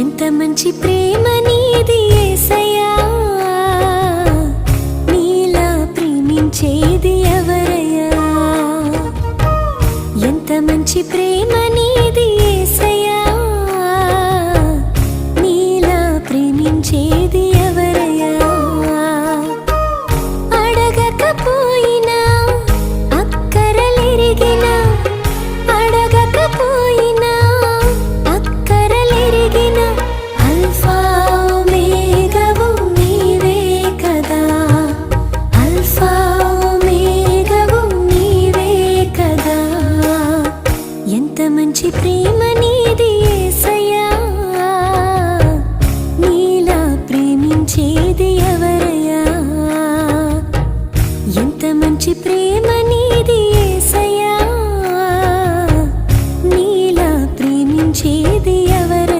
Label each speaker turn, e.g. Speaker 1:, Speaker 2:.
Speaker 1: ఎంత మంచి ప్రేమ నీది యేసయ్యా నీలా ప్రేమించేది ఎవరయ్యా? ఎంత మంచి ప్రేమ నీది ఎంత మంచి ప్రేమ నీది ఏసయ్యా? నీలా ప్రేమించేది ఎవరయ్యా? ఎంత మంచి ప్రేమ నీది